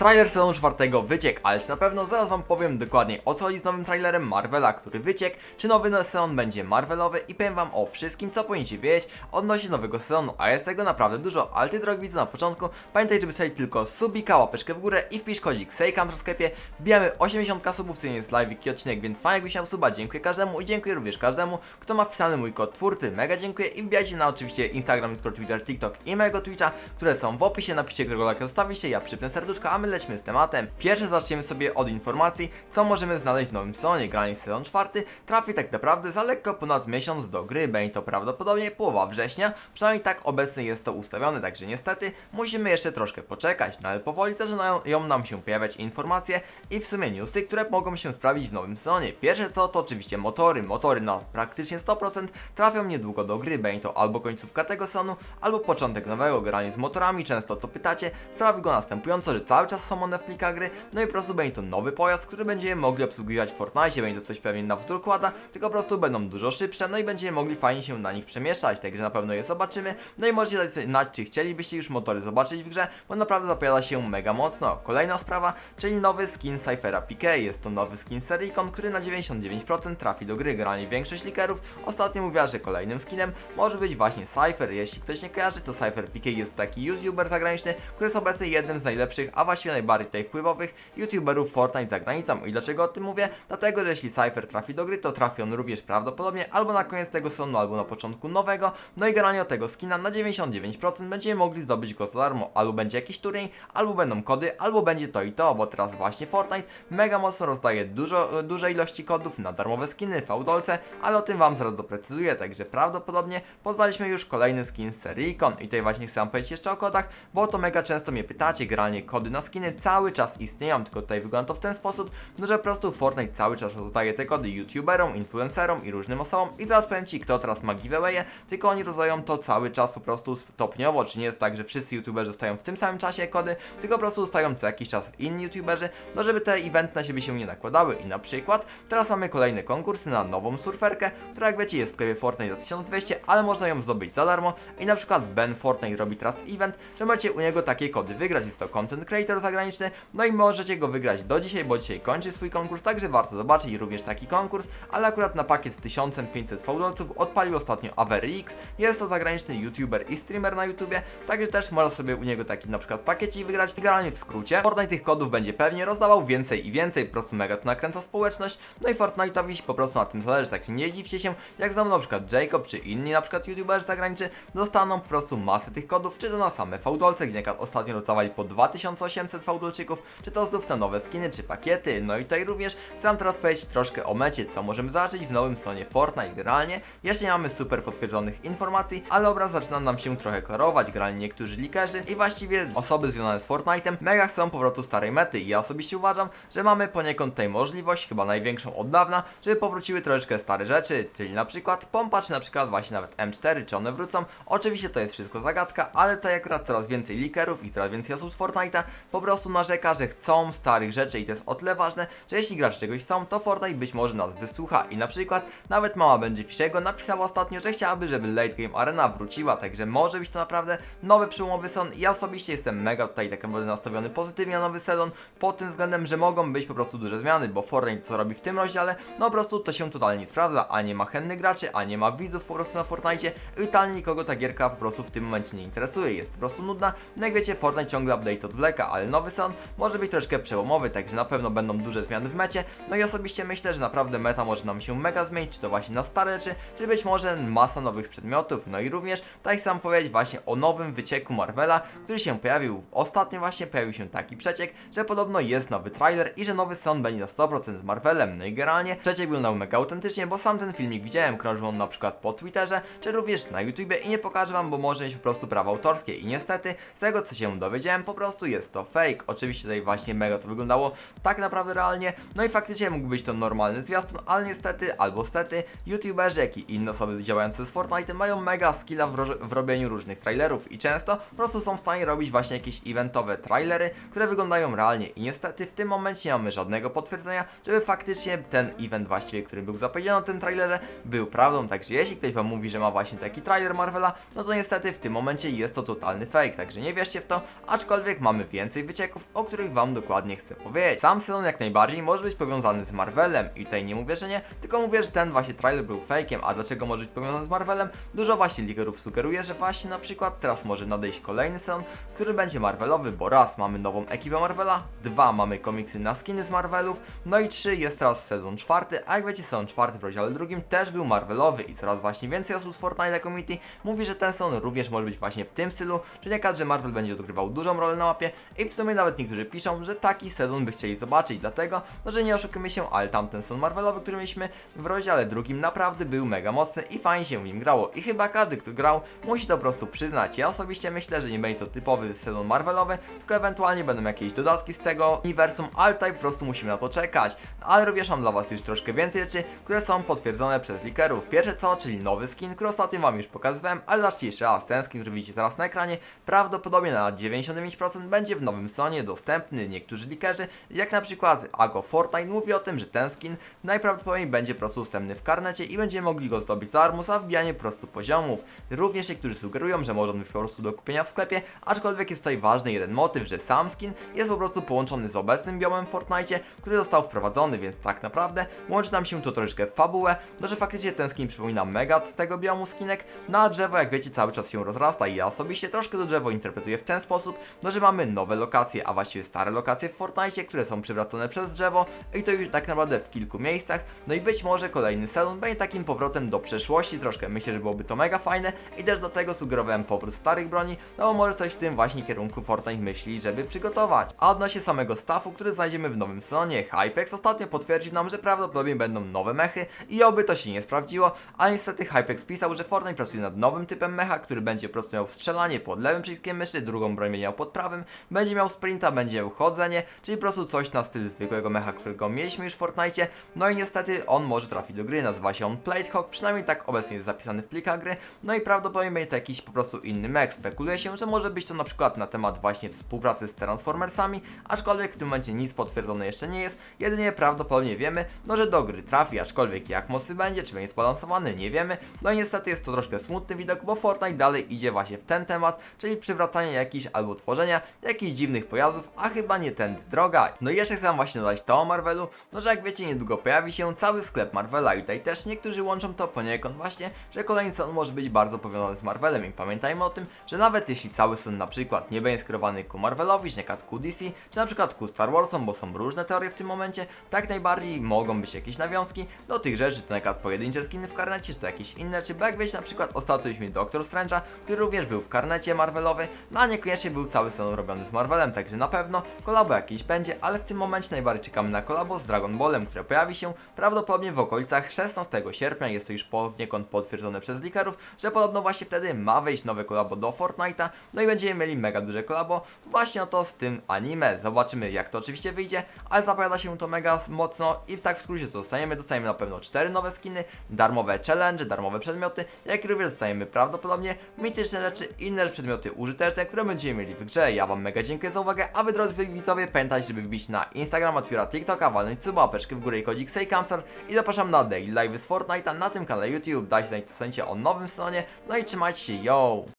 Trailer sezonu czwartego wyciek, ale czy na pewno zaraz wam powiem dokładnie o co chodzi z nowym trailerem Marvela, który wyciekł, czy nowy sezon będzie Marvelowy i powiem wam o wszystkim co powinniście wiedzieć odnośnie nowego sezonu, a jest tego naprawdę dużo, ale ty drogi widzu na początku pamiętaj, żeby wstawić tylko subika, łapeczkę w górę i wpisz kodzik Sejkam w sklepie, wbijamy 80 subów, co nie jest live i odcinek, więc fajnie jakbyś miał suba, dziękuję każdemu i dziękuję również każdemu, kto ma wpisany mój kod twórcy, mega dziękuję i wbijajcie na oczywiście Instagram, Discord, Twitter, TikTok i mojego Twitcha, które są w opisie, napiszcie którego lajka zostawiście, ja przypnę serduszko, a my lecimy z tematem. Pierwsze zaczniemy sobie od informacji, co możemy znaleźć w nowym sezonie. Granie sezon czwarty trafi tak naprawdę za lekko ponad miesiąc do gry, będzie to prawdopodobnie połowa września, przynajmniej tak obecnie jest to ustawione, także niestety musimy jeszcze troszkę poczekać, no ale powoli zaczynają nam się pojawiać informacje i w sumie newsy, które mogą się sprawić w nowym sezonie. Pierwsze co to oczywiście motory, motory na praktycznie 100% trafią niedługo do gry, będzie to albo końcówka tego sezonu, albo początek nowego, granie z motorami, często to pytacie, sprawa wygląda następująco, że cały czas są one w plikach gry, no i po prostu będzie to nowy pojazd, który będziemy mogli obsługiwać w Fortnite, będzie to coś pewnie na wzór kłada, tylko po prostu będą dużo szybsze, no i będziemy mogli fajnie się na nich przemieszczać, także na pewno je zobaczymy, no i możecie dać znać, czy chcielibyście już motory zobaczyć w grze, bo naprawdę zapowiada się mega mocno. Kolejna sprawa, czyli nowy skin Cyphera PK, jest to nowy skin Sericon, który na 99% trafi do gry, generalnie większość likerów ostatnio mówiła, że kolejnym skinem może być właśnie Cypher, jeśli ktoś nie kojarzy, to Cypher PK jest taki youtuber zagraniczny, który jest obecnie jednym z najlepszych, a właściwie najbardziej tutaj wpływowych youtuberów Fortnite za granicą. I dlaczego o tym mówię? Dlatego, że jeśli Cypher trafi do gry, to trafi on również prawdopodobnie albo na koniec tego sezonu, albo na początku nowego. No i generalnie od tego skina na 99% będziemy mogli zdobyć go za darmo. Albo będzie jakiś turniej, albo będą kody, albo będzie to i to, bo teraz właśnie Fortnite mega mocno rozdaje dużo, duże ilości kodów na darmowe skiny, fałdolce, ale o tym wam zaraz doprecyzuję, także prawdopodobnie poznaliśmy już kolejny skin z serii Icon. I tutaj właśnie chcę wam powiedzieć jeszcze o kodach, bo to mega często mnie pytacie, generalnie kody na skiny cały czas istnieją, tylko tutaj wygląda to w ten sposób, no że po prostu Fortnite cały czas rozdaje te kody youtuberom, influencerom i różnym osobom. I teraz powiem ci, kto teraz ma giveawaye, tylko oni rozdają to cały czas po prostu stopniowo, czy nie jest tak, że wszyscy youtuberzy dostają w tym samym czasie kody, tylko po prostu dostają co jakiś czas inni youtuberzy, no żeby te eventy na siebie się nie nakładały. I na przykład teraz mamy kolejny konkurs na nową surferkę, która jak wiecie jest w sklepie Fortnite za 1200, ale można ją zdobyć za darmo. I na przykład Ben Fortnite robi teraz event, że macie u niego takie kody wygrać, jest to content creator zagraniczny, no i możecie go wygrać do dzisiaj, bo dzisiaj kończy swój konkurs, także warto zobaczyć również taki konkurs, ale akurat na pakiet z 1500 fałdolców odpalił ostatnio Avery X, jest to zagraniczny youtuber i streamer na YouTubie, także też można sobie u niego taki na przykład pakiecik wygrać, generalnie w skrócie, Fortnite tych kodów będzie pewnie rozdawał więcej i więcej, po prostu mega to nakręca społeczność, no i Fortnite'owi po prostu na tym zależy, także nie dziwcie się, jak znowu na przykład Jacob czy inni na przykład youtuberzy zagraniczni dostaną po prostu masę tych kodów, czy to na same fałdolce, gdzie ostatnio rozdawali po 2800 fałdolczyków, czy to znów na nowe skiny, czy pakiety, no i tutaj również wam teraz powiedzieć troszkę o mecie, co możemy zobaczyć w nowym sonie Fortnite. Generalnie, jeszcze nie mamy super potwierdzonych informacji, ale obraz zaczyna nam się trochę klarować, generalnie niektórzy likerzy i właściwie osoby związane z Fortnite'em mega chcą powrotu starej mety. I ja osobiście uważam, że mamy poniekąd tutaj możliwość, chyba największą od dawna, żeby powróciły troszeczkę stare rzeczy, czyli na przykład pompa, czy na przykład właśnie nawet M4, czy one wrócą. Oczywiście to jest wszystko zagadka, ale to akurat coraz więcej likerów i coraz więcej osób z Fortnite'a po prostu narzeka, że chcą starych rzeczy i to jest o tyle ważne, że jeśli gracze czegoś chcą, to Fortnite być może nas wysłucha i na przykład nawet mama będzie Fiszego napisała ostatnio, że chciałaby, żeby Late Game Arena wróciła, także może być to naprawdę nowy przełomowy sezon. Ja osobiście jestem mega tutaj tak naprawdę nastawiony pozytywnie na nowy sezon, pod tym względem, że mogą być po prostu duże zmiany, bo Fortnite co robi w tym rozdziale, no po prostu to się totalnie nie sprawdza, a nie ma chętnych graczy, a nie ma widzów po prostu na Fortnite i totalnie nikogo ta gierka po prostu w tym momencie nie interesuje, jest po prostu nudna. No jak wiecie, Fortnite ciągle update odwleka, ale nowy sezon może być troszkę przełomowy, także na pewno będą duże zmiany w mecie. No i osobiście myślę, że naprawdę meta może nam się mega zmienić, czy to właśnie na stare rzeczy, czy być może masa nowych przedmiotów. No i również, tak chcę wam powiedzieć właśnie o nowym wycieku Marvela, który się pojawił ostatnio właśnie pojawił się taki przeciek, że podobno jest nowy trailer i że nowy sezon będzie na 100% z Marvelem. No i generalnie przeciek wyglądał mega autentycznie, bo sam ten filmik widziałem, krążył on na przykład po Twitterze, czy również na YouTubie i nie pokażę wam, bo może mieć po prostu prawa autorskie i niestety z tego co się dowiedziałem, po prostu jest to fake. Oczywiście tutaj właśnie mega to wyglądało tak naprawdę realnie, no i faktycznie mógł być to normalny zwiastun, ale niestety albo stety YouTuberzy, jak i inne osoby działające z Fortnite mają mega skilla w, w robieniu różnych trailerów i często po prostu są w stanie robić właśnie jakieś eventowe trailery, które wyglądają realnie i niestety w tym momencie nie mamy żadnego potwierdzenia, żeby faktycznie ten event właściwie, który był zapowiedziany na tym trailerze, był prawdą, także jeśli ktoś wam mówi, że ma właśnie taki trailer Marvela, no to niestety w tym momencie jest to totalny fake, także nie wierzcie w to, aczkolwiek mamy więcej wycieków, o których wam dokładnie chcę powiedzieć. Sam sezon jak najbardziej może być powiązany z Marvelem i tutaj nie mówię, że nie, tylko mówię, że ten właśnie trailer był fake'iem, a dlaczego może być powiązany z Marvelem? Dużo właśnie ligerów sugeruje, że właśnie na przykład teraz może nadejść kolejny sezon, który będzie Marvelowy, bo raz mamy nową ekipę Marvela, dwa mamy komiksy na skiny z Marvelów, no i trzy jest teraz sezon czwarty, a jak wiecie sezon czwarty w rozdziale drugim też był Marvelowy i coraz właśnie więcej osób z Fortnite Community mówi, że ten sezon również może być właśnie w tym stylu, że nie każdy Marvel będzie odgrywał dużą rolę na mapie i w sumie nawet niektórzy piszą, że taki sezon by chcieli zobaczyć, dlatego, no że nie oszukujmy się, ale tamten sezon Marvelowy, który mieliśmy w rozdziale drugim naprawdę był mega mocny i fajnie się w nim grało i chyba każdy, kto grał, musi to po prostu przyznać. Ja osobiście myślę, że nie będzie to typowy sezon Marvelowy, tylko ewentualnie będą jakieś dodatki z tego uniwersum, ale tutaj po prostu musimy na to czekać. Ale również mam dla Was już troszkę więcej rzeczy, które są potwierdzone przez likerów. Pierwsze co, czyli nowy skin, który ostatnio Wam już pokazywałem, ale zacznijcie jeszcze raz. Ten skin, który widzicie teraz na ekranie, prawdopodobnie na 99% będzie w nowym sezonie dostępny. Niektórzy likerzy, jak na przykład Ago Fortnite, mówi o tym, że ten skin najprawdopodobniej będzie po prostu dostępny w karnecie i będziemy mogli go zdobyć za darmo za wbijanie po prostu poziomów. Również niektórzy sugerują, że może on być po prostu do kupienia w sklepie, aczkolwiek jest tutaj ważny jeden motyw, że sam skin jest po prostu połączony z obecnym biomem w Fortnite, który został wprowadzony, więc tak naprawdę łączy nam się to troszeczkę w fabułę, no że faktycznie ten skin przypomina mega z tego biomu skinek, no a drzewo jak wiecie cały czas się rozrasta i ja osobiście troszkę to drzewo interpretuję w ten sposób, no że mamy nowe lokacje, a właściwie stare lokacje w Fortnite, które są przywracane przez drzewo i to już tak naprawdę w kilku miejscach, no i być może kolejny sezon będzie takim powrotem do przeszłości troszkę, myślę, że byłoby to mega fajne i też do tego sugerowałem powrót starych broni, no bo może coś w tym właśnie kierunku Fortnite myśli, żeby przygotować. A odnośnie samego staffu, który znajdziemy w nowym sezonie, Hypex ostatnio potwierdził nam, że prawdopodobnie będą nowe mechy i oby to się nie sprawdziło, a niestety Hypex pisał, że Fortnite pracuje nad nowym typem mecha, który będzie po prostu miał strzelanie pod lewym przyciskiem myszy, drugą broń będzie miał pod prawym, będzie miał sprinta, będzie miał chodzenie, czyli po prostu coś na styl zwykłego mecha, którego mieliśmy już w Fortnite, no i niestety on może trafić do gry, nazywa się on Platehawk, przynajmniej tak obecnie jest zapisany w plikach gry, no i prawdopodobnie będzie to jakiś po prostu inny mech, spekuluje się, że może być to na przykład na temat właśnie współpracy z Transformersami, aczkolwiek w tym momencie nic potwierdzone jeszcze nie jest, jedynie prawdopodobnie wiemy, no że do gry trafi, aczkolwiek jak mocny będzie, czy będzie zbalansowany, nie wiemy, no i niestety jest to troszkę smutny widok, bo Fortnite dalej idzie właśnie w ten temat, czyli przywracanie jakichś albo tworzenia jakichś dziwnych pojazdów, a chyba nie tędy droga. No i jeszcze chcę wam właśnie dodać to o Marvelu, no że jak wiecie niedługo pojawi się cały sklep Marvela i tutaj też niektórzy łączą to poniekąd właśnie, że kolejny sezon może być bardzo powiązany z Marvelem i pamiętajmy o tym, że nawet jeśli cały sezon na przykład nie będzie skierowany ku Marvelowi, czy nie ku DC, czy na przykład ku Star Warsom, bo są różne teorie w tym momencie, tak najbardziej mogą być jakieś nawiązki do tych rzeczy, to na przykład pojedyncze skiny w karnecie, czy to jakieś inne, czy bo jak wiecie na przykład ostatnio mieliśmy Doctor Strange'a, który również był w karnecie Marvelowy, no a niekoniecznie był cały sezon robiony z Marvelem, także na pewno kolabo jakiś będzie, ale w tym momencie najbardziej czekamy na kolabo z Dragon Ballem, które pojawi się prawdopodobnie w okolicach 16 sierpnia, jest to już poniekąd potwierdzone przez likerów, że podobno właśnie wtedy ma wejść nowe kolabo do Fortnite'a, no i będziemy mieli mega duże kolabo właśnie oto z tym anime, zobaczymy jak to oczywiście wyjdzie, ale zapowiada się to mega mocno i tak w skrócie co dostajemy, dostajemy na pewno 4 nowe skiny, darmowe challenge, darmowe przedmioty, jak również dostajemy prawdopodobnie mityczne rzeczy, inne przedmioty użyteczne, które będziemy mieli w grze. Ja Wam mega dziękuję za uwagę, a Wy drodzy widzowie pamiętajcie, żeby wbić na Instagrama, Twittera, TikToka, walnąć suba, łapeczkę w górę i kodzik SejCamster i zapraszam na Daily Live z Fortnite'a na tym kanale YouTube, dajcie znać co sądzicie o nowym sezonie, no i trzymajcie się, yo!